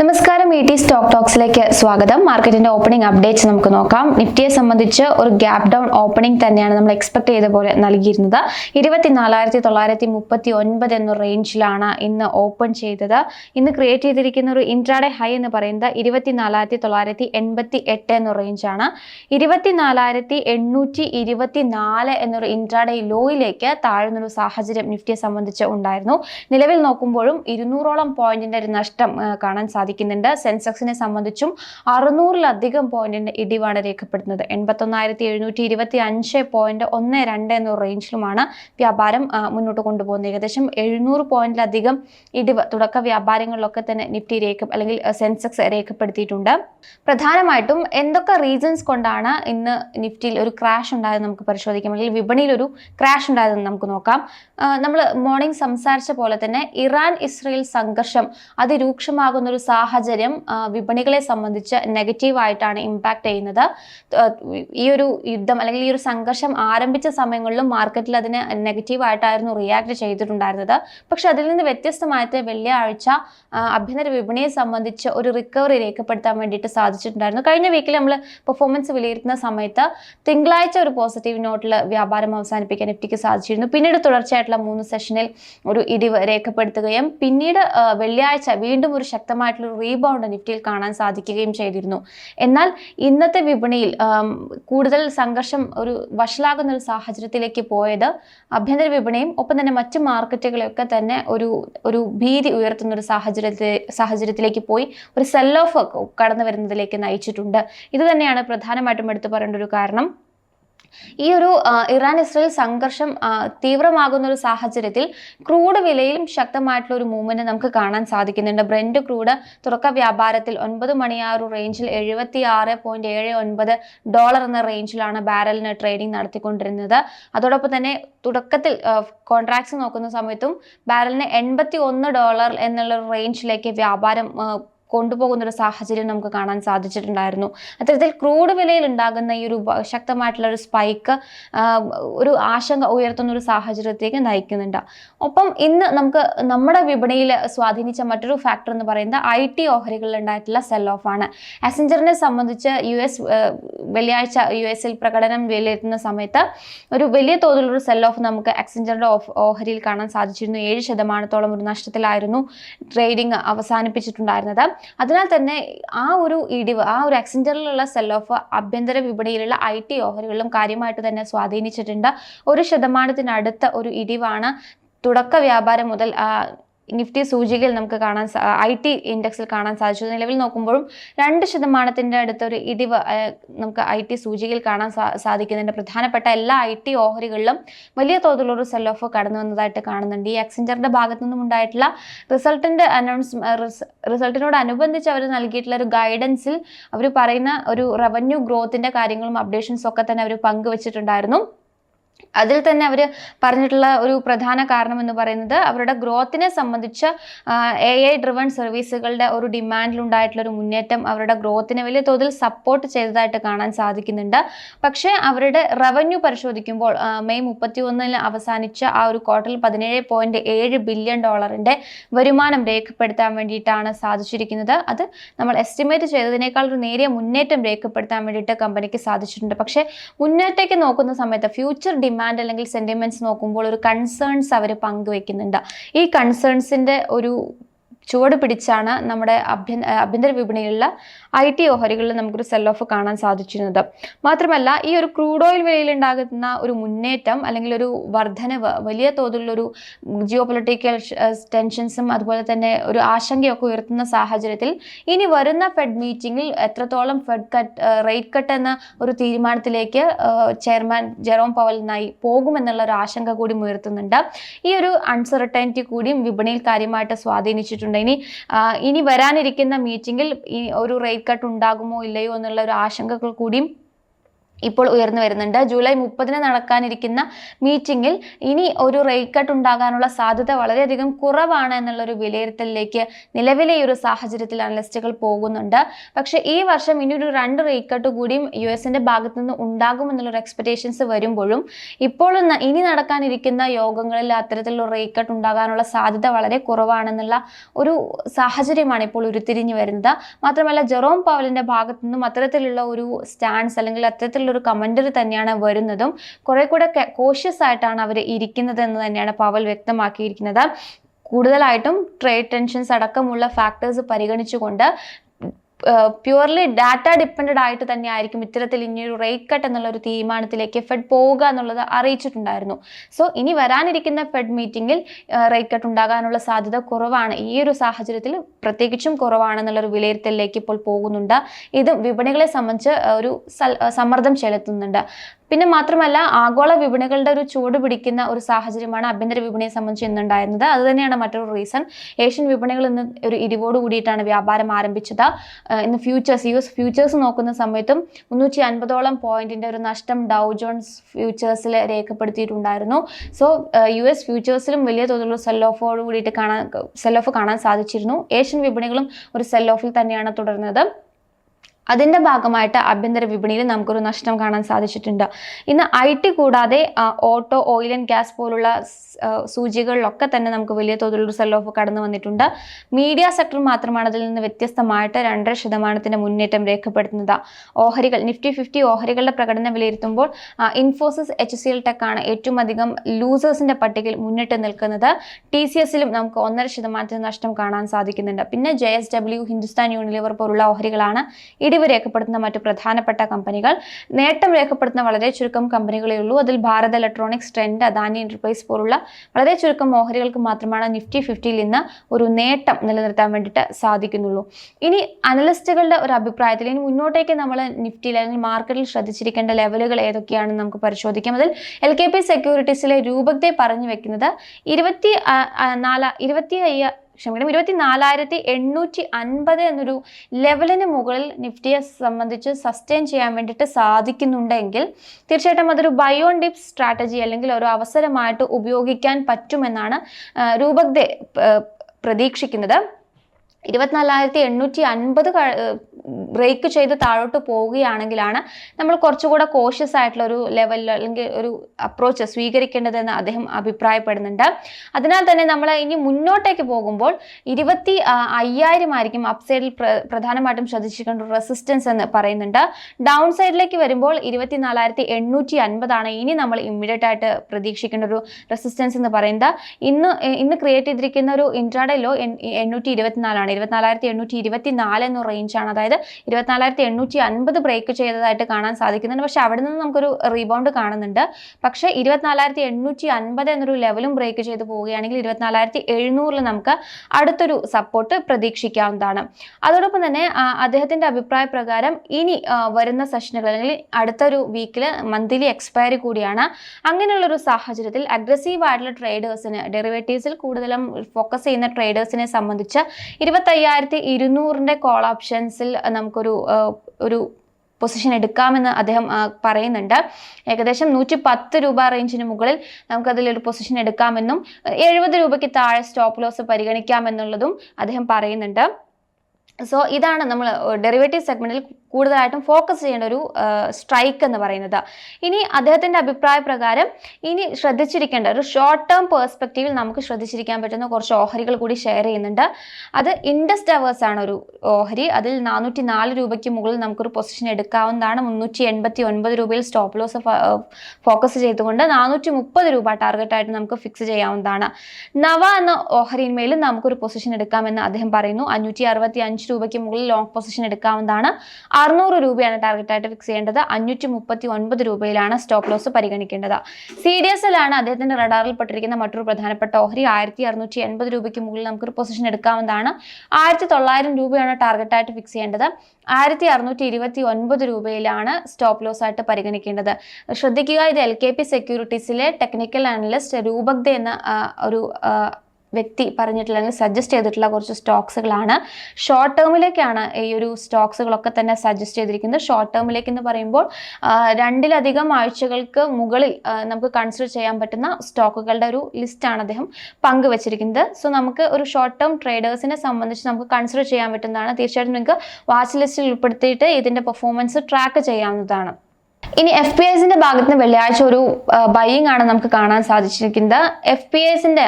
നമസ്കാരം E T stock ടോക്സിലേക്ക് സ്വാഗതം. മാർക്കറ്റിന്റെ ഓപ്പണിംഗ് അപ്ഡേറ്റ്സ് നമുക്ക് നോക്കാം. നിഫ്റ്റിയെ സംബന്ധിച്ച് ഒരു ഗ്യാപ് ഡൗൺ ഓപ്പണിംഗ് തന്നെയാണ് നമ്മൾ എക്സ്പെക്ട് ചെയ്ത പോലെ നൽകിയിരുന്നത്. ഇരുപത്തിനാലായിരത്തി തൊള്ളായിരത്തി മുപ്പത്തി ഒൻപത് എന്ന റേഞ്ചിലാണ് ഇന്ന് ഓപ്പൺ ചെയ്തത്. ഇന്ന് ക്രിയേറ്റ് ചെയ്തിരിക്കുന്ന ഒരു ഇൻട്രാഡേ ഹൈ എന്ന് പറയുന്നത് ഇരുപത്തിനാലായിരത്തി തൊള്ളായിരത്തി എൺപത്തി എട്ട് എന്ന റേഞ്ചാണ് ഇരുപത്തിനാലായിരത്തി എണ്ണൂറ്റി ഇരുപത്തി നാല് എന്നൊരു ഇൻട്രാഡേ ലോയിലേക്ക് താഴ്ന്നൊരു സാഹചര്യം നിഫ്റ്റിയെ സംബന്ധിച്ച് ഉണ്ടായിരുന്നു. നിലവിൽ നോക്കുമ്പോഴും ഇരുന്നൂറോളം പോയിന്റിന്റെ ഒരു നഷ്ടം കാണാൻ കാണാൻ സാധിക്കുന്നുണ്ട് സെൻസെക്സിനെ സംബന്ധിച്ചും അറുന്നൂറിലധികം പോയിന്റിന്റെ ഇടിവാണ് രേഖപ്പെടുത്തുന്നത്. എൺപത്തൊന്നായിരത്തി എഴുന്നൂറ്റി ഇരുപത്തി അഞ്ച് പോയിന്റ് ഒന്ന് രണ്ട് എന്ന റേഞ്ചിലുമാണ് വ്യാപാരം മുന്നോട്ട് കൊണ്ടുപോകുന്നത്. ഏകദേശം എഴുന്നൂറ് പോയിന്റിലധികം ഇടിവ് തുടക്ക വ്യാപാരങ്ങളിലൊക്കെ തന്നെ നിഫ്റ്റി രേഖ അല്ലെങ്കിൽ സെൻസെക്സ് രേഖപ്പെടുത്തിയിട്ടുണ്ട്. പ്രധാനമായിട്ടും എന്തൊക്കെ റീസൺസ് കൊണ്ടാണ് ഇന്ന് നിഫ്റ്റിയിൽ ഒരു ക്രാഷ് ഉണ്ടായത് നമുക്ക് പരിശോധിക്കാം. അല്ലെങ്കിൽ വിപണിയിൽ ഒരു ക്രാഷ് ഉണ്ടായതെന്ന് നമുക്ക് നോക്കാം. നമ്മൾ മോർണിംഗ് സംസാരിച്ച പോലെ തന്നെ ഇറാൻ ഇസ്രയേൽ സംഘർഷം അതിരൂക്ഷമാകുന്ന ഒരു സാഹചര്യം ആ, വിപണികളെ സംബന്ധിച്ച് നെഗറ്റീവായിട്ടാണ് ഇമ്പാക്ട് ചെയ്യുന്നത്. ഈ ഒരു യുദ്ധം അല്ലെങ്കിൽ ഈ ഒരു സംഘർഷം ആരംഭിച്ച സമയങ്ങളിലും മാർക്കറ്റിൽ അതിന് നെഗറ്റീവായിട്ടായിരുന്നു റിയാക്ട് ചെയ്തിട്ടുണ്ടായിരുന്നത്. പക്ഷെ അതിൽ നിന്ന് വ്യത്യസ്തമായിട്ട് വെള്ളിയാഴ്ച അഭ്യന്തര വിപണിയെ സംബന്ധിച്ച് ഒരു റിക്കവറി രേഖപ്പെടുത്താൻ വേണ്ടിയിട്ട് സാധിച്ചിട്ടുണ്ടായിരുന്നു. കഴിഞ്ഞ വീക്കിൽ നമ്മൾ പെർഫോമൻസ് വിലയിരുത്തുന്ന സമയത്ത് തിങ്കളാഴ്ച ഒരു പോസിറ്റീവ് നോട്ടിൽ വ്യാപാരം അവസാനിപ്പിക്കാൻ നിഫ്റ്റിക്ക് സാധിച്ചിരുന്നു. പിന്നീട് തുടർച്ചയായിട്ടുള്ള മൂന്ന് സെഷനിൽ ഒരു ഇടിവ് രേഖപ്പെടുത്തുകയും പിന്നീട് വെള്ളിയാഴ്ച വീണ്ടും ഒരു ശക്തമായിട്ടുള്ള റീബൗണ്ട് നിഫ്റ്റിയിൽ കാണാൻ സാധിക്കുകയും ചെയ്തിരുന്നു. എന്നാൽ ഇന്നത്തെ വിപണിയിൽ കൂടുതൽ സംഘർഷം ഒരു വഷളാകുന്ന ഒരു സാഹചര്യത്തിലേക്ക് പോയത് ആഭ്യന്തര വിപണിയും ഒപ്പം തന്നെ മറ്റ് മാർക്കറ്റുകളൊക്കെ തന്നെ ഒരു ഒരു ഭീതി ഉയർത്തുന്ന ഒരു സാഹചര്യത്തിൽ സാഹചര്യത്തിലേക്ക് പോയി ഒരു സെൽ ഓഫ് കടന്നു വരുന്നതിലേക്ക് നയിച്ചിട്ടുണ്ട്. ഇത് തന്നെയാണ് പ്രധാനമായിട്ടും എടുത്തു പറയേണ്ട ഒരു കാരണം. ഈ ഒരു ഇറാൻ ഇസ്രയേൽ സംഘർഷം തീവ്രമാകുന്ന ഒരു സാഹചര്യത്തിൽ ക്രൂഡ് വിലയിലും ശക്തമായിട്ടുള്ള ഒരു മൂവ്മെന്റ് നമുക്ക് കാണാൻ സാധിക്കുന്നുണ്ട്. ബ്രെൻഡ് ക്രൂഡ് തുറക്ക വ്യാപാരത്തിൽ ഒൻപത് മണി ആ ഒരു റേഞ്ചിൽ എഴുപത്തി ആറ് പോയിന്റ് ഏഴ് ഒൻപത് ഡോളർ എന്ന റേഞ്ചിലാണ് ബാരലിന് ട്രേഡിംഗ് നടത്തിക്കൊണ്ടിരുന്നത്. അതോടൊപ്പം തന്നെ തുടക്കത്തിൽ കോൺട്രാക്ട്സ് നോക്കുന്ന സമയത്തും ബാരലിന് എൺപത്തി ഒന്ന് ഡോളർ എന്നുള്ള റേഞ്ചിലേക്ക് വ്യാപാരം കൊണ്ടുപോകുന്ന ഒരു സാഹചര്യം നമുക്ക് കാണാൻ സാധിച്ചിട്ടുണ്ടായിരുന്നു. അത്തരത്തിൽ ക്രൂഡ് വിലയിൽ ഉണ്ടാകുന്ന ഈ ഒരു ശക്തമായിട്ടുള്ള ഒരു സ്പൈക്ക് ഒരു ആശങ്ക ഉയർത്തുന്ന ഒരു സാഹചര്യത്തിലേക്ക് നയിക്കുന്നുണ്ട്. ഒപ്പം ഇന്ന് നമുക്ക് നമ്മുടെ വിപണിയിൽ സ്വാധീനിച്ച മറ്റൊരു ഫാക്ടർ എന്ന് പറയുന്നത് ഐ ടി ഓഹരികളിൽ ഉണ്ടായിട്ടുള്ള സെൽ ഓഫ് ആണ്. അസഞ്ചറിനെ സംബന്ധിച്ച് യു എസ് വെള്ളിയാഴ്ച യു എസിൽ പ്രകടനം വിലയിരുത്തുന്ന സമയത്ത് ഒരു വലിയ തോതിലുള്ള സെൽ ഓഫ് നമുക്ക് അക്സെഞ്ചറിന്റെ ഓഫ് ഓഹരിയിൽ കാണാൻ സാധിച്ചിരുന്നു. ഏഴ് ശതമാനത്തോളം ഒരു നഷ്ടത്തിലായിരുന്നു ട്രേഡിംഗ് അവസാനിപ്പിച്ചിട്ടുണ്ടായിരുന്നത്. അതിനാൽ തന്നെ ആ ഒരു ഇടിവ് ആ ഒരു എക്സഞ്ചറിലുള്ള സെൽ ഓഫ് ആഭ്യന്തര വിപണിയിലുള്ള ഐ ടി ഓഹരികളിലും കാര്യമായിട്ട് തന്നെ സ്വാധീനിച്ചിട്ടുണ്ട്. ഒരു ശതമാനത്തിനടുത്ത ഒരു ഇടിവാണ് തുടക്ക വ്യാപാരം മുതൽ നിഫ്റ്റി സൂചികയിൽ നമുക്ക് കാണാൻ ഐ ടി ഇൻഡെക്സിൽ കാണാൻ സാധിച്ചു. നിലവിൽ നോക്കുമ്പോഴും രണ്ട് ശതമാനത്തിന്റെ അടുത്തൊരു ഇടിവ് നമുക്ക് ഐ ടി സൂചികയിൽ കാണാൻ സാധിക്കുന്നുണ്ട്. പ്രധാനപ്പെട്ട എല്ലാ ഐ ടി ഓഹരികളിലും വലിയ തോതിലുള്ളൊരു സെൽ ഓഫ് കടന്നു വന്നതായിട്ട് കാണുന്നുണ്ട്. ഈ എക്സെഞ്ചറിന്റെ ഭാഗത്തു നിന്നും ഉണ്ടായിട്ടുള്ള റിസൾട്ടിന്റെ അനൗൺസ് റിസൾട്ടിനോട് അനുബന്ധിച്ച് അവർ നൽകിയിട്ടുള്ള ഒരു ഗൈഡൻസിൽ അവർ പറയുന്ന ഒരു റവന്യൂ ഗ്രോത്തിന്റെ കാര്യങ്ങളും അപ്ഡേഷൻസും ഒക്കെ തന്നെ അവർ പങ്കുവച്ചിട്ടുണ്ടായിരുന്നു. അതിൽ തന്നെ അവർ പറഞ്ഞിട്ടുള്ള ഒരു പ്രധാന കാരണം എന്ന് പറയുന്നത് അവരുടെ ഗ്രോത്തിനെ സംബന്ധിച്ച് എ ഐ ഡ്രിവൺ സർവീസുകളുടെ ഒരു ഡിമാൻഡിലുണ്ടായിട്ടുള്ള ഒരു മുന്നേറ്റം അവരുടെ ഗ്രോത്തിനെ വലിയ തോതിൽ സപ്പോർട്ട് ചെയ്തതായിട്ട് കാണാൻ സാധിക്കുന്നുണ്ട്. പക്ഷേ അവരുടെ റവന്യൂ പരിശോധിക്കുമ്പോൾ മെയ് മുപ്പത്തി ഒന്നിന് അവസാനിച്ച ആ ഒരു ക്വാർട്ടറിൽ പതിനേഴ് പോയിന്റ് ഏഴ് ബില്യൺ ഡോളറിന്റെ വരുമാനം രേഖപ്പെടുത്താൻ വേണ്ടിയിട്ടാണ് സാധിച്ചിരിക്കുന്നത്. അത് നമ്മൾ എസ്റ്റിമേറ്റ് ചെയ്തതിനേക്കാൾ ഒരു നേരിയ മുന്നേറ്റം രേഖപ്പെടുത്താൻ വേണ്ടിയിട്ട് കമ്പനിക്ക് സാധിച്ചിട്ടുണ്ട്. പക്ഷേ മുന്നേറ്റേക്ക് നോക്കുന്ന സമയത്ത് ഫ്യൂച്ചർ ഡിമാൻഡ് അല്ലെങ്കിൽ സെന്റിമെന്റ്സ് നോക്കുമ്പോൾ ഒരു കൺസേൺസ് അവർ പങ്കുവെക്കുന്നുണ്ട്. ഈ കൺസേൺസിന്റെ ഒരു ചുവട് പിടിച്ചാണ് നമ്മുടെ അഭ്യന്തര ആഭ്യന്തര വിപണിയിലുള്ള ഐ ടി ഓഹരികളിൽ നമുക്കൊരു സെൽ ഓഫ് കാണാൻ സാധിച്ചിരുന്നത്. മാത്രമല്ല ഈ ഒരു ക്രൂഡ് ഓയിൽ വിലയിൽ ഉണ്ടാകുന്ന ഒരു മുന്നേറ്റം അല്ലെങ്കിൽ ഒരു വർധനവ് വലിയ തോതിലുള്ളൊരു ജിയോ പൊളിറ്റിക്കൽ ടെൻഷൻസും അതുപോലെ തന്നെ ഒരു ആശങ്കയൊക്കെ ഉയർത്തുന്ന സാഹചര്യത്തിൽ ഇനി വരുന്ന ഫെഡ് മീറ്റിംഗിൽ എത്രത്തോളം ഫെഡ് കട്ട് റേറ്റ് കട്ട് എന്ന ഒരു തീരുമാനത്തിലേക്ക് ചെയർമാൻ ജെറോം പവൽ നയി പോകുമെന്നുള്ള ഒരു ആശങ്ക കൂടി ഉയർത്തുന്നുണ്ട്. ഈ ഒരു അൺസർട്ടനിറ്റി കൂടിയും വിപണിയിൽ കാര്യമായിട്ട് സ്വാധീനിച്ചിട്ടുണ്ട്. ഇനി ഇനി വരാനിരിക്കുന്ന മീറ്റിംഗിൽ ഒരു റേറ്റ് കട്ട് ഉണ്ടാകുമോ ഇല്ലയോ എന്നുള്ള ഒരു ആശങ്കകൾ കൂടിയും ഇപ്പോൾ ഉയർന്നു വരുന്നുണ്ട്. ജൂലൈ മുപ്പതിന് നടക്കാനിരിക്കുന്ന മീറ്റിംഗിൽ ഇനി ഒരു റേറ്റ് കട്ട് ഉണ്ടാകാനുള്ള സാധ്യത വളരെയധികം കുറവാണ് എന്നുള്ളൊരു വിലയിരുത്തലിലേക്ക് നിലവിലെ ഈ ഒരു സാഹചര്യത്തിൽ അനലിസ്റ്റുകൾ പോകുന്നുണ്ട്. പക്ഷേ ഈ വർഷം ഇനി ഒരു രണ്ട് റേറ്റ് കട്ട് കൂടിയും യു എസിന്റെ ഭാഗത്തു നിന്ന് ഉണ്ടാകുമെന്നുള്ളൊരു എക്സ്പെക്ടേഷൻസ് വരുമ്പോഴും ഇപ്പോൾ ഇനി നടക്കാനിരിക്കുന്ന യോഗങ്ങളിൽ അത്തരത്തിലുള്ള റേറ്റ് കട്ട് ഉണ്ടാകാനുള്ള സാധ്യത വളരെ കുറവാണെന്നുള്ള ഒരു സാഹചര്യമാണ് ഇപ്പോൾ ഉരുത്തിരിഞ്ഞു വരുന്നത്. മാത്രമല്ല ജെറോം പവലിന്റെ ഭാഗത്തു നിന്നും അത്തരത്തിലുള്ള ഒരു സ്റ്റാൻസ് അല്ലെങ്കിൽ അത്തരത്തിലുള്ള ഒരു കമന്ററി തന്നെയാണ് വരുന്നതും. കുറെ കൂടെ കോഷ്യസ് ആയിട്ടാണ് അവർ ഇരിക്കുന്നത് എന്ന് തന്നെയാണ് പവൽ വ്യക്തമാക്കിയിരിക്കുന്നത്. കൂടുതലായിട്ടും ട്രേഡ് ടെൻഷൻസ് അടക്കമുള്ള ഫാക്ടേഴ്സ് പരിഗണിച്ചുകൊണ്ട് പ്യുവർലി ഡാറ്റ ഡിപ്പെൻഡ് ആയിട്ട് തന്നെ ആയിരിക്കും ഇത്തരത്തിൽ ഇനി ഒരു റേറ്റ് കട്ട് എന്നുള്ള ഒരു തീരുമാനത്തിലേക്ക് ഫെഡ് പോവുക എന്നുള്ളത് അറിയിച്ചിട്ടുണ്ടായിരുന്നു. സോ ഇനി വരാനിരിക്കുന്ന ഫെഡ് മീറ്റിംഗിൽ റേറ്റ് കട്ട് ഉണ്ടാകാനുള്ള സാധ്യത കുറവാണ്. ഈ ഒരു സാഹചര്യത്തിൽ പ്രത്യേകിച്ചും കുറവാണെന്നുള്ള ഒരു വിലയിരുത്തലിലേക്ക് ഇപ്പോൾ പോകുന്നുണ്ട്. ഇത് വിപണികളെ സംബന്ധിച്ച് ഒരു സമ്മർദ്ദം ചെലുത്തുന്നുണ്ട്. പിന്നെ മാത്രമല്ല ആഗോള വിപണികളുടെ ഒരു ചൂട് പിടിക്കുന്ന ഒരു സാഹചര്യമാണ് ആഭ്യന്തര വിപണിയെ സംബന്ധിച്ച് ഇന്നുണ്ടായിരുന്നത്. അത് തന്നെയാണ് മറ്റൊരു റീസൺ ഏഷ്യൻ വിപണികൾ ഇന്ന് ഒരു ഇടിവോട് കൂടിയിട്ടാണ് വ്യാപാരം ആരംഭിച്ചത്. ഇന്ന് ഫ്യൂച്ചേഴ്സ് യു എസ് ഫ്യൂച്ചേഴ്സ് നോക്കുന്ന സമയത്തും മുന്നൂറ്റി അൻപതോളം പോയിന്റിന്റെ ഒരു നഷ്ടം ഡൗ ജോൺസ് ഫ്യൂച്ചേഴ്സിൽ രേഖപ്പെടുത്തിയിട്ടുണ്ടായിരുന്നു. സോ യു എസ് ഫ്യൂച്ചേഴ്സിലും വലിയ തോതിലുള്ള സെൽ ഓഫോട് കൂടിയിട്ട് കാണാൻ സെൽ ഓഫ് കാണാൻ സാധിച്ചിരുന്നു. ഏഷ്യൻ വിപണികളും ഒരു സെൽ ഓഫിൽ തന്നെയാണ് തുടർന്നത്. അതിന്റെ ഭാഗമായിട്ട് ആഭ്യന്തര വിപണിയിൽ നമുക്കൊരു നഷ്ടം കാണാൻ സാധിച്ചിട്ടുണ്ട്. ഇന്ന് ഐ ടി കൂടാതെ ഓട്ടോ ഓയിൽ ആൻഡ് ഗ്യാസ് പോലുള്ള സൂചികളിലൊക്കെ തന്നെ നമുക്ക് വലിയ തോതിലുള്ള സെൽ ഓഫ് കടന്നു വന്നിട്ടുണ്ട്. മീഡിയ സെക്ടർ മാത്രമാണ് അതിൽ നിന്ന് വ്യത്യസ്തമായിട്ട് രണ്ടര ശതമാനത്തിന്റെ മുന്നേറ്റം രേഖപ്പെടുത്തുന്നത്. ഓഹരികൾ നിഫ്റ്റി ഫിഫ്റ്റി ഓഹരികളുടെ പ്രകടനം വിലയിരുത്തുമ്പോൾ Infosys H C L tech ആണ് ഏറ്റവും അധികം ലൂസേഴ്സിന്റെ പട്ടികയിൽ മുന്നിട്ട് നിൽക്കുന്നത്. ടി സി എസിലും നമുക്ക് ഒന്നര ശതമാനത്തിന് നഷ്ടം കാണാൻ സാധിക്കുന്നുണ്ട്. പിന്നെ J S W Hindustan Unilever പോലുള്ള ഓഹരികളാണ് ഇടിവ് രേഖപ്പെടുത്തുന്ന മറ്റു പ്രധാനപ്പെട്ട കമ്പനികൾ. നേട്ടം രേഖപ്പെടുത്തുന്ന വളരെ ചുരുക്കം കമ്പനികളേ ഉള്ളൂ. അതിൽ Bharat electronics trend Adani enterprise പോലുള്ള വളരെ ചുരുക്കം ഓഹരികൾക്ക് മാത്രമാണ് നിഫ്റ്റി ഫിഫ്റ്റിയിൽ നിന്ന് ഒരു നേട്ടം നിലനിർത്താൻ വേണ്ടിയിട്ട് സാധിക്കുന്നുള്ളൂ. ഇനി അനലിസ്റ്റുകളുടെ ഒരു അഭിപ്രായത്തിൽ ഇനി മുന്നോട്ടേക്ക് നമ്മൾ നിഫ്റ്റിയിൽ അല്ലെങ്കിൽ മാർക്കറ്റിൽ ശ്രദ്ധിച്ചിരിക്കേണ്ട ലെവലുകൾ ഏതൊക്കെയാണെന്ന് നമുക്ക് പരിശോധിക്കാം. അതിൽ എൽ കെ പി സെക്യൂരിറ്റീസിലെ രൂപത്തെ പറഞ്ഞു വെക്കുന്നത് ഇരുപത്തി നാല ഇരുപത്തി ക്ഷമിക്കണം ഇരുപത്തി നാലായിരത്തി എണ്ണൂറ്റി അൻപത് എന്നൊരു ലെവലിന് മുകളിൽ നിഫ്റ്റിയെ സംബന്ധിച്ച് സസ്റ്റെയിൻ ചെയ്യാൻ വേണ്ടിയിട്ട് സാധിക്കുന്നുണ്ടെങ്കിൽ തീർച്ചയായിട്ടും അതൊരു ബയോൺ ഡിപ് സ്ട്രാറ്റജി അല്ലെങ്കിൽ ഒരു അവസരമായിട്ട് ഉപയോഗിക്കാൻ പറ്റുമെന്നാണ് രൂപഗ്ദെ പ്രതീക്ഷിക്കുന്നത്. ഇരുപത്തിനാലായിരത്തി എണ്ണൂറ്റി അൻപത് ബ്രേക്ക് ചെയ്ത് താഴോട്ട് പോവുകയാണെങ്കിലാണ് നമ്മൾ കുറച്ചുകൂടെ കോഷ്യസ് ആയിട്ടുള്ള ഒരു ലെവലിൽ അല്ലെങ്കിൽ ഒരു അപ്രോച്ച് സ്വീകരിക്കേണ്ടതെന്ന് അദ്ദേഹം അഭിപ്രായപ്പെടുന്നുണ്ട്. അതിനാൽ തന്നെ നമ്മൾ ഇനി മുന്നോട്ടേക്ക് പോകുമ്പോൾ ഇരുപത്തി അയ്യായിരം ആയിരിക്കും അപ്സൈഡിൽ പ്രധാനമായിട്ടും ശ്രദ്ധിച്ചിരിക്കേണ്ട റെസിസ്റ്റൻസ് എന്ന് പറയുന്നുണ്ട്. ഡൗൺ സൈഡിലേക്ക് വരുമ്പോൾ ഇരുപത്തിനാലായിരത്തി എണ്ണൂറ്റി അൻപതാണ് ഇനി നമ്മൾ ഇമ്മീഡിയറ്റ് ആയിട്ട് പ്രതീക്ഷിക്കേണ്ട ഒരു റെസിസ്റ്റൻസ് എന്ന് പറയുന്നത്. ഇന്ന് ഇന്ന് ക്രിയേറ്റ് ചെയ്തിരിക്കുന്ന ഒരു ഇൻട്രാഡേ ലോ എണ്ണൂറ്റി ഇരുപത്തിനാലാണ് ഇരുപത്തിനാലായിരത്തി എണ്ണൂറ്റി ഇരുപത്തി നാല് എന്ന റേഞ്ചാണ് അതായത് ഇരുപത്തിനാലായിരത്തി എണ്ണൂറ്റി അൻപത് ബ്രേക്ക് ചെയ്തതായിട്ട് കാണാൻ സാധിക്കുന്നുണ്ട്. പക്ഷെ അവിടെ നിന്ന് നമുക്കൊരു റീബൗണ്ട് കാണുന്നുണ്ട്. പക്ഷേ ഇരുപത്തിനാലായിരത്തി എണ്ണൂറ്റി അൻപത് എന്നൊരു ലെവലും ബ്രേക്ക് ചെയ്ത് പോവുകയാണെങ്കിൽ ഇരുപത്തിനാലായിരത്തി എഴുന്നൂറിൽ നമുക്ക് അടുത്തൊരു സപ്പോർട്ട് പ്രതീക്ഷിക്കാവുന്നതാണ്. അതോടൊപ്പം തന്നെ അദ്ദേഹത്തിന്റെ അഭിപ്രായ പ്രകാരം ഇനി വരുന്ന സെഷനുകൾ അല്ലെങ്കിൽ അടുത്തൊരു വീക്കിൽ മന്ത്ലി എക്സ്പയറി കൂടിയാണ്. അങ്ങനെയുള്ളൊരു സാഹചര്യത്തിൽ അഗ്രസീവ് ആയിട്ടുള്ള ട്രേഡേഴ്സിന് ഡെറിവേറ്റീവ്സിൽ കൂടുതലും ഫോക്കസ് ചെയ്യുന്ന ട്രേഡേഴ്സിനെ സംബന്ധിച്ച് ഇരുപത്തയ്യായിരത്തി ഇരുന്നൂറിന്റെ കോൾ ഓപ്ഷൻസിൽ നമുക്കൊരു ഒരു പൊസിഷൻ എടുക്കാമെന്ന് അദ്ദേഹം പറയുന്നുണ്ട്. ഏകദേശം നൂറ്റി പത്ത് രൂപ റേഞ്ചിന് മുകളിൽ നമുക്കതിലൊരു പൊസിഷൻ എടുക്കാമെന്നും എഴുപത് രൂപയ്ക്ക് താഴെ സ്റ്റോപ്പ് ലോസ് പരിഗണിക്കാമെന്നുള്ളതും അദ്ദേഹം പറയുന്നുണ്ട്. സോ ഇതാണ് നമ്മൾ ഡെറിവേറ്റീവ് സെഗ്മെന്റിൽ കൂടുതലായിട്ടും ഫോക്കസ് ചെയ്യേണ്ട ഒരു സ്ട്രൈക്ക് എന്ന് പറയുന്നത്. ഇനി അദ്ദേഹത്തിന്റെ അഭിപ്രായ പ്രകാരം ഇനി ശ്രദ്ധിച്ചിരിക്കേണ്ട ഒരു ഷോർട്ട് ടേം പേഴ്സ്പെക്റ്റീവിൽ നമുക്ക് ശ്രദ്ധിച്ചിരിക്കാൻ പറ്റുന്ന കുറച്ച് ഓഹരികൾ കൂടി ഷെയർ ചെയ്യുന്നുണ്ട്. അത് ഇൻഡസ് ടവേഴ്സ് ആണ് ഒരു ഓഹരി. അതിൽ നാനൂറ്റി നാല് രൂപയ്ക്ക് മുകളിൽ നമുക്കൊരു പൊസിഷൻ എടുക്കാവുന്നതാണ്. മുന്നൂറ്റി എൺപത്തി ഒൻപത് രൂപയിൽ സ്റ്റോപ്പ് ലോസ് ഫോക്കസ് ചെയ്തുകൊണ്ട് നാനൂറ്റി മുപ്പത് രൂപ ടാർഗറ്റായിട്ട് നമുക്ക് ഫിക്സ് ചെയ്യാവുന്നതാണ്. നവ എന്ന ഓഹരിന്മേലും നമുക്കൊരു പൊസിഷൻ എടുക്കാമെന്ന് അദ്ദേഹം പറയുന്നു. അഞ്ഞൂറ്റി അറുപത്തി അഞ്ച് രൂപയ്ക്ക് മുകളിൽ ലോങ് പൊസിഷൻ എടുക്കാവുന്നതാണ്. അറുന്നൂറ് രൂപയാണ് ടാർഗറ്റായിട്ട് ഫിക്സ് ചെയ്യേണ്ടത്. അഞ്ഞൂറ്റി മുപ്പത്തി ഒൻപത് രൂപയിലാണ് സ്റ്റോപ്പ് ലോസ് പരിഗണിക്കേണ്ടത്. സി ഡി എസ് ആണ് അദ്ദേഹത്തിന്റെ റഡാറിൽ പെട്ടിരിക്കുന്ന മറ്റൊരു പ്രധാനപ്പെട്ട ഓഹരി. ആയിരത്തി അറുന്നൂറ്റി എൺപത് രൂപയ്ക്ക് മുകളിൽ നമുക്കൊരു പൊസിഷൻ എടുക്കാവുന്നതാണ്. ആയിരത്തി തൊള്ളായിരം രൂപയാണ് ടാർഗറ്റായിട്ട് ഫിക്സ് ചെയ്യേണ്ടത്. ആയിരത്തി അറുന്നൂറ്റി ഇരുപത്തി ഒൻപത് രൂപയിലാണ് സ്റ്റോപ്പ് ലോസ് ആയിട്ട് പരിഗണിക്കേണ്ടത്. ശ്രദ്ധിക്കുക ഇത് എൽ കെ പി സെക്യൂരിറ്റീസിലെ ടെക്നിക്കൽ അനലിസ്റ്റ് രൂപഗ്ദ എന്ന ഒരു വ്യക്തി പറഞ്ഞിട്ടുള്ള അല്ലെങ്കിൽ സജസ്റ്റ് ചെയ്തിട്ടുള്ള കുറച്ച് സ്റ്റോക്സുകളാണ് ഷോർട്ട് ടേമിലേക്കാണ് ഈ ഒരു സ്റ്റോക്സുകളൊക്കെ തന്നെ സജസ്റ്റ് ചെയ്തിരിക്കുന്നത്. ഷോർട്ട് ടേമിലേക്ക് എന്ന് പറയുമ്പോൾ രണ്ടിലധികം ആഴ്ചകൾക്ക് മുകളിൽ നമുക്ക് കൺസിഡർ ചെയ്യാൻ പറ്റുന്ന സ്റ്റോക്കുകളുടെ ഒരു ലിസ്റ്റാണ് അദ്ദേഹം പങ്കുവച്ചിരിക്കുന്നത്. സോ നമുക്ക് ഒരു ഷോർട്ട് ടേം ട്രേഡേഴ്സിനെ സംബന്ധിച്ച് നമുക്ക് കൺസിഡർ ചെയ്യാൻ പറ്റുന്നതാണ്. തീർച്ചയായിട്ടും നിങ്ങൾക്ക് വാച്ച് ലിസ്റ്റിൽ ഉൾപ്പെടുത്തിയിട്ട് ഇതിന്റെ പെർഫോമൻസ് ട്രാക്ക് ചെയ്യാവുന്നതാണ്. ഇനി എഫ് പി എസിന്റെ ഭാഗത്ത് നിന്ന് വെള്ളിയാഴ്ച ഒരു ബൈയിങ് ആണ് നമുക്ക് കാണാൻ സാധിച്ചിരിക്കുന്നത്. എഫ് പി എസിന്റെ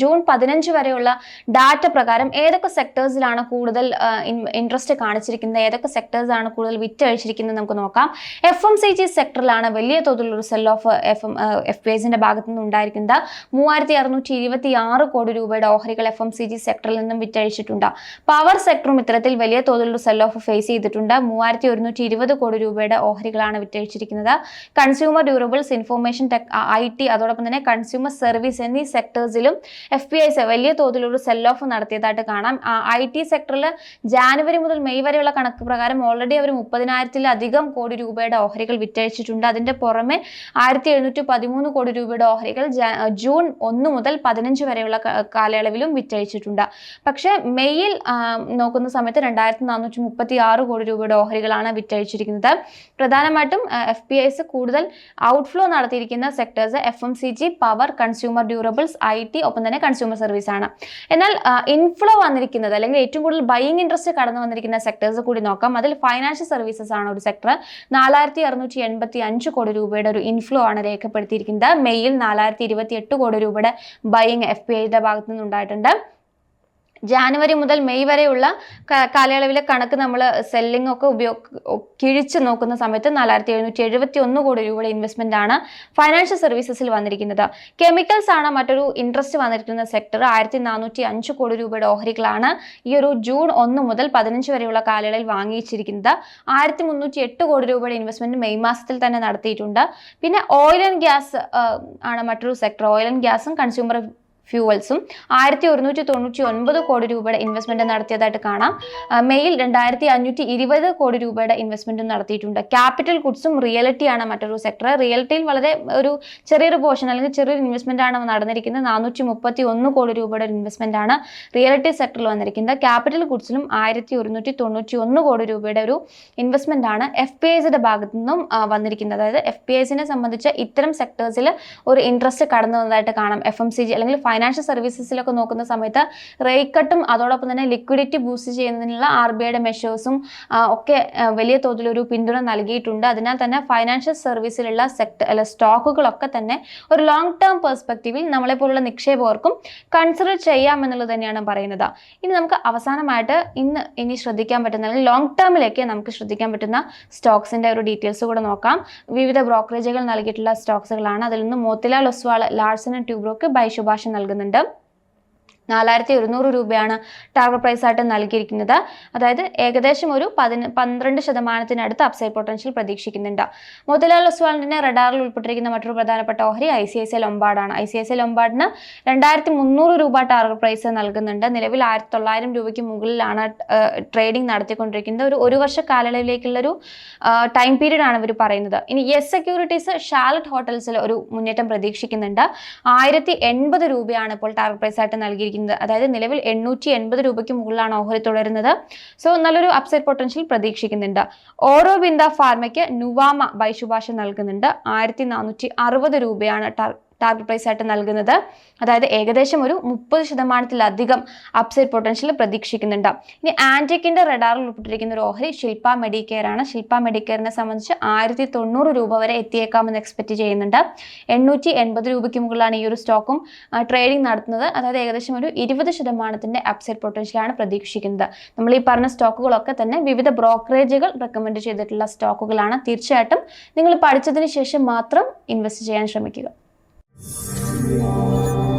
ജൂൺ പതിനഞ്ച് വരെയുള്ള ഡാറ്റ പ്രകാരം ഏതൊക്കെ സെക്ടേഴ്സിലാണ് കൂടുതൽ ഇൻട്രസ്റ്റ് കാണിച്ചിരിക്കുന്നത്? ഏതൊക്കെ സെക്ടേഴ്സാണ് കൂടുതൽ വിറ്റഴിച്ചിരിക്കുന്നത് നമുക്ക് നോക്കാം. എഫ് എം സി ജി സെക്ടറിലാണ് വലിയ തോതിലുള്ള sell off F M F P എസിന്റെ ഭാഗത്ത് നിന്ന് ഉണ്ടായിരിക്കുന്നത്. മൂവായിരത്തി അറുന്നൂറ്റി ഇരുപത്തി ആറ് കോടി രൂപയുടെ ഓഹരികൾ എഫ് എം സി ജി സെക്ടറിൽ നിന്നും വിറ്റഴിച്ചിട്ടുണ്ട്. പവർ സെക്ടറും ഇത്തരത്തിൽ വലിയ തോതിലുള്ള സെൽ ഓഫ് ഫേസ് ചെയ്തിട്ടുണ്ട്. മൂവായിരത്തി ഒരുന്നൂറ്റി ഇരുപത് കോടി രൂപയുടെ ഓഹരികളാണ് വിറ്റഴിച്ചിരിക്കുന്നത് consumer durables information tech I T അതോടൊപ്പം തന്നെ കൺസ്യൂമർ സർവീസ് എന്നീ സെക്ടേഴ്സിലും എഫ് പി ഐസ് വലിയ തോതിലൊരു സെൽ ഓഫ് നടത്തിയതായിട്ട് കാണാം. ഐ ടി സെക്ടറിൽ ജാനുവരി മുതൽ മെയ് വരെയുള്ള കണക്ക് പ്രകാരം ഓൾറെഡി അവർ മുപ്പതിനായിരത്തിലധികം കോടി രൂപയുടെ ഓഹരികൾ വിറ്റഴിച്ചിട്ടുണ്ട്. അതിന്റെ പുറമെ ആയിരത്തി എഴുന്നൂറ്റി പതിമൂന്ന് കോടി രൂപയുടെ ഓഹരികൾ ജൂൺ ഒന്ന് മുതൽ പതിനഞ്ച് വരെയുള്ള കാലയളവിലും വിറ്റഴിച്ചിട്ടുണ്ട്. പക്ഷേ മെയ്യിൽ നോക്കുന്ന സമയത്ത് രണ്ടായിരത്തി നാനൂറ്റി മുപ്പത്തി ആറ് കോടി രൂപയുടെ ഓഹരികളാണ് വിറ്റഴിച്ചിരിക്കുന്നത്. പ്രധാനമായിട്ടും എഫ് പി ഐസ് കൂടുതൽ outflow നടത്തിയിരിക്കുന്ന sectors F M C G power consumer durables I T ഒപ്പം തന്നെ കൺസ്യൂമർ സർവീസ് ആണ്. എന്നാൽ ഇൻഫ്ലോ വന്നിരിക്കുന്നത് അല്ലെങ്കിൽ ഏറ്റവും കൂടുതൽ ബൈയിങ് ഇൻട്രസ്റ്റ് കടന്നു വന്നിരിക്കുന്ന സെക്ടേഴ്സ് കൂടി നോക്കാം. അതിൽ ഫൈനാൻഷ്യൽ സർവീസസ് ആണ് ഒരു സെക്ടർ നാലായിരത്തി അറുന്നൂറ്റി എൺപത്തി അഞ്ച് കോടി രൂപയുടെ ഒരു ഇൻഫ്ലോ ആണ് രേഖപ്പെടുത്തിയിരിക്കുന്നത്. മെയ്യിൽ നാലായിരത്തി ഇരുപത്തി എട്ട് കോടി രൂപയുടെ ബൈയിങ് എഫ് പി ഐയുടെ ഭാഗത്തു നിന്നുണ്ടായിട്ടുണ്ട് ജാനുവരി മുതൽ മെയ് വരെയുള്ള കാലയളവിലെ കണക്ക് നമ്മൾ സെല്ലിംഗ് ഒക്കെ ഉപയോഗ കിഴിച്ച് നോക്കുന്ന സമയത്ത് നാലായിരത്തി എഴുന്നൂറ്റി എഴുപത്തി ഒന്ന് കോടി രൂപയുടെ ഇൻവെസ്റ്റ്മെന്റ് ആണ് ഫൈനാൻഷ്യൽ സർവീസസിൽ വന്നിരിക്കുന്നത്. കെമിക്കൽസ് ആണ് മറ്റൊരു ഇൻട്രസ്റ്റ് വന്നിരിക്കുന്ന സെക്ടർ ആയിരത്തി നാനൂറ്റി അഞ്ച് കോടി രൂപയുടെ ഓഹരികളാണ് ഈ ഒരു ജൂൺ ഒന്ന് മുതൽ പതിനഞ്ച് വരെയുള്ള കാലയളവിൽ വാങ്ങിയിച്ചിരിക്കുന്നത് ആയിരത്തി മുന്നൂറ്റി എട്ട് കോടി രൂപയുടെ ഇൻവെസ്റ്റ്മെന്റ് മെയ് മാസത്തിൽ തന്നെ നടത്തിയിട്ടുണ്ട്. പിന്നെ ഓയിൽ ആൻഡ് ഗ്യാസ് ആണ് മറ്റൊരു സെക്ടർ ഓയിൽ ആൻഡ് ഗ്യാസും കൺസ്യൂമർ ഫ്യൂവൽസും ആയിരത്തി ഒരുന്നൂറ്റി തൊണ്ണൂറ്റി ഒൻപത് കോടി രൂപയുടെ ഇൻവെസ്റ്റ്മെന്റ് നടത്തിയതായിട്ട് കാണാം. മെയിൽ രണ്ടായിരത്തി അഞ്ഞൂറ്റി ഇരുപത് കോടി രൂപയുടെ ഇൻവെസ്റ്റ്മെന്റ് നടത്തിയിട്ടുണ്ട്. ക്യാപിറ്റൽ ഗുഡ്സും റിയലിറ്റിയാണ് മറ്റൊരു സെക്ടർ റിയാലിറ്റിയിൽ വളരെ ഒരു ചെറിയൊരു പോർഷൻ അല്ലെങ്കിൽ ചെറിയൊരു ഇൻവെസ്റ്റ്മെന്റ് ആണ് നടന്നിരിക്കുന്നത്. നാനൂറ്റി മുപ്പത്തി ഒന്ന് കോടി രൂപയുടെ ഒരു ഇൻവെസ്റ്റ്മെന്റ് ആണ് റിയാലിറ്റി സെക്ടറിൽ വന്നിരിക്കുന്നത്. ക്യാപിറ്റൽ ഗുഡ്സിലും ആയിരത്തി ഒരുന്നൂറ്റി തൊണ്ണൂറ്റി ഒന്ന് കോടി രൂപയുടെ ഒരു ഇൻവെസ്റ്റ്മെന്റ് ആണ് എഫ് പി ഐസിന്റെ ഭാഗത്തു നിന്നും വന്നിരിക്കുന്നത്. അതായത് എഫ് പി ഐസിനെ സംബന്ധിച്ച് ഇത്തരം സെക്ടേഴ്സിൽ ഒരു ഇൻട്രസ്റ്റ് കടന്നു വന്നതായിട്ട് കാണാം. എഫ് എം സി ജി അല്ലെങ്കിൽ ഫൈനാൻഷ്യൽ സർവീസസിലൊക്കെ നോക്കുന്ന സമയത്ത് റേറ്റ് കട്ടും അതോടൊപ്പം തന്നെ ലിക്വിഡിറ്റി ബൂസ്റ്റ് ചെയ്യുന്നതിനുള്ള ആർ ബി ഐയുടെ മെഷേഴ്സും ഒക്കെ വലിയ തോതിലൊരു പിന്തുണ നൽകിയിട്ടുണ്ട്. അതിനാൽ തന്നെ ഫൈനാൻഷ്യൽ സർവീസിലുള്ള സെക്ടർ അല്ല സ്റ്റോക്കുകളൊക്കെ തന്നെ ഒരു ലോങ് ടേം പെർസ്പെക്റ്റീവിൽ നമ്മളെപ്പോലുള്ള നിക്ഷേപകർക്കും കൺസിഡർ ചെയ്യാം ചെയ്യാമെന്നുള്ളത് തന്നെയാണ് പറയുന്നത്. ഇനി നമുക്ക് അവസാനമായിട്ട് ഇന്ന് ഇനി ശ്രദ്ധിക്കാൻ പറ്റുന്ന അല്ലെങ്കിൽ ലോങ് ടേമിലേക്ക് നമുക്ക് ശ്രദ്ധിക്കാൻ പറ്റുന്ന സ്റ്റോക്സിന്റെ ഒരു ഡീറ്റെയിൽസ് കൂടെ നോക്കാം. വിവിധ ബ്രോക്കറേജുകൾ നൽകിയിട്ടുള്ള സ്റ്റോക്സുകളാണ്. അതിൽ നിന്ന് മോത്തിലാൽ ഒസ്വാൾ ലാർസൺ ആൻഡ് ട്യൂബ്രോക്ക് ബൈ ശുപാർശ നൽകുന്നുണ്ട് നാലായിരത്തി ഒരുന്നൂറ് രൂപയാണ് ടാർഗറ്റ് പ്രൈസ് ആയിട്ട് നൽകിയിരിക്കുന്നത്. അതായത് ഏകദേശം ഒരു പതിന പന്ത്രണ്ട് ശതമാനത്തിനടുത്ത് അപ്സൈഡ് പൊട്ടൻഷ്യൽ പ്രതീക്ഷിക്കുന്നുണ്ട്. മോത്തിലാൽ ഒസ്വാളിന്റെ റഡാറിൽ ഉൾപ്പെട്ടിരിക്കുന്ന മറ്റൊരു പ്രധാനപ്പെട്ട ഓഹരി ഐ സി ഐ സി ലൊമ്പാർഡാണ് ഐ സി ഐ സി ലൊമ്പാർഡിന് രണ്ടായിരത്തി മുന്നൂറ് രൂപ ടാർഗറ്റ് പ്രൈസ് നൽകുന്നുണ്ട്. നിലവിൽ ആയിരത്തി തൊള്ളായിരം രൂപയ്ക്ക് മുകളിലാണ് ട്രേഡിംഗ് നടത്തിക്കൊണ്ടിരിക്കുന്നത്. ഒരു ഒരു വർഷ കാലയളവിലേക്കുള്ളൊരു ടൈം പീരീഡ് ആണ് ഇവർ പറയുന്നത്. ഇനി യെസ് സെക്യൂരിറ്റീസ് ഷാലറ്റ് ഹോട്ടൽസിൽ ഒരു മുന്നേറ്റം പ്രതീക്ഷിക്കുന്നുണ്ട്. ആയിരത്തി രൂപയാണ് ഇപ്പോൾ ടാർഗറ്റ് പ്രൈസ് ആയിട്ട് നൽകിയിരിക്കുന്നത്. അതായത് നിലവിൽ എണ്ണൂറ്റി എൺപത് രൂപയ്ക്ക് മുകളിലാണ് ഓഹരി തുടരുന്നത്. സോ നല്ലൊരു അപ്സൈഡ് പൊട്ടൻഷ്യൽ പ്രതീക്ഷിക്കുന്നുണ്ട്. ഓരോ ബിന്ദ ഫാർമയ്ക്ക് നുവാമ ബൈ നൽകുന്നുണ്ട്. ആയിരത്തി രൂപയാണ് ടാർഗറ്റ് പ്രൈസ് ആയിട്ട് നൽകുന്നത്. അതായത് ഏകദേശം ഒരു മുപ്പത് ശതമാനത്തിലധികം അപ്സൈഡ് പൊട്ടൻഷ്യൽ പ്രതീക്ഷിക്കുന്നുണ്ട്. ഇനി ആന്റിക്കിന്റെ റഡാറിൽ ഉൾപ്പെട്ടിരിക്കുന്ന ഒരു ഓഹരി ശില്പ മെഡിക്കെയർ ആണ്. ശില്പ മെഡിക്കെയറിനെ സംബന്ധിച്ച് ആയിരത്തി തൊണ്ണൂറ് രൂപ വരെ എത്തിയേക്കാമെന്ന് എക്സ്പെക്ട് ചെയ്യുന്നുണ്ട്. എണ്ണൂറ്റി എൺപത് രൂപയ്ക്ക് മുകളിലാണ് ഈ ഒരു സ്റ്റോക്കും ട്രേഡിംഗ് നടത്തുന്നത്. അതായത് ഏകദേശം ഒരു ഇരുപത് ശതമാനത്തിന്റെ അപ്സൈഡ് പൊട്ടൻഷ്യലാണ് പ്രതീക്ഷിക്കുന്നത്. നമ്മൾ ഈ പറഞ്ഞ സ്റ്റോക്കുകളൊക്കെ തന്നെ വിവിധ ബ്രോക്കറേജുകൾ റെക്കമെൻഡ് ചെയ്തിട്ടുള്ള സ്റ്റോക്കുകളാണ് തീർച്ചയായിട്ടും നിങ്ങൾ പഠിച്ചതിന് ശേഷം മാത്രം ഇൻവെസ്റ്റ് ചെയ്യാൻ ശ്രമിക്കുക. 嗯